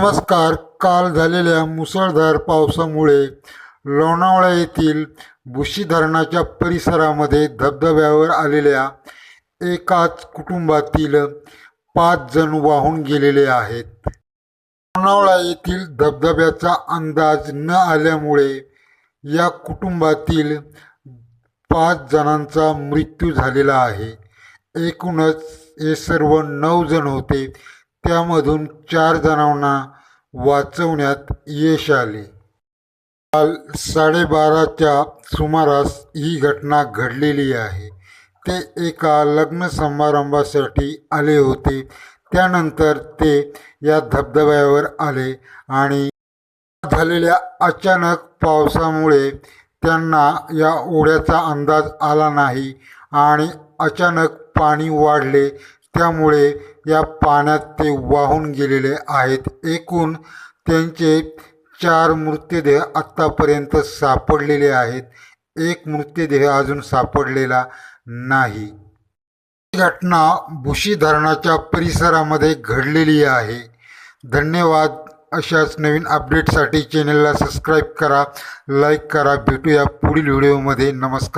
नमस्कार. काल झालेल्या मुसळधार पावसामुळे लोणावळा येथील भुशी धरणाच्या परिसरामध्ये धबधब्यावर आलेल्या एकाच कुटुंबातील पाच जण वाहून गेलेले आहेत. लोणावळा येथील धबधब्याचा अंदाज न आल्यामुळे या कुटुंबातील पाच जणांचा मृत्यू झालेला आहे. एकूणच हे सर्व नऊ जण होते. त्यामधून चार जणांना वाचवण्यात यश आले. काल साडेबाराच्या सुमारास ही घटना घडलेली आहे. ते एका लग्न समारंभासाठी आले होते. त्यानंतर ते या धबधब्यावर आले आणि झालेल्या अचानक पावसामुळे त्यांना या ओढ्याचा अंदाज आला नाही आणि अचानक पाणी वाढले त्यामुळे या पाण्यात ते वाहून गेलेले आहेत. एकूण त्यांचे चार मृतदेह आत्तापर्यंत सापडलेले आहेत. एक मृतदेह अजून सापडलेला नाही. ही घटना भुशी धरणाच्या परिसरामध्ये घडलेली आहे. धन्यवाद. अशाच नवीन अपडेटसाठी चॅनलला सबस्क्राईब करा लाईक करा. भेटूया पुढील व्हिडिओमध्ये नमस्कार.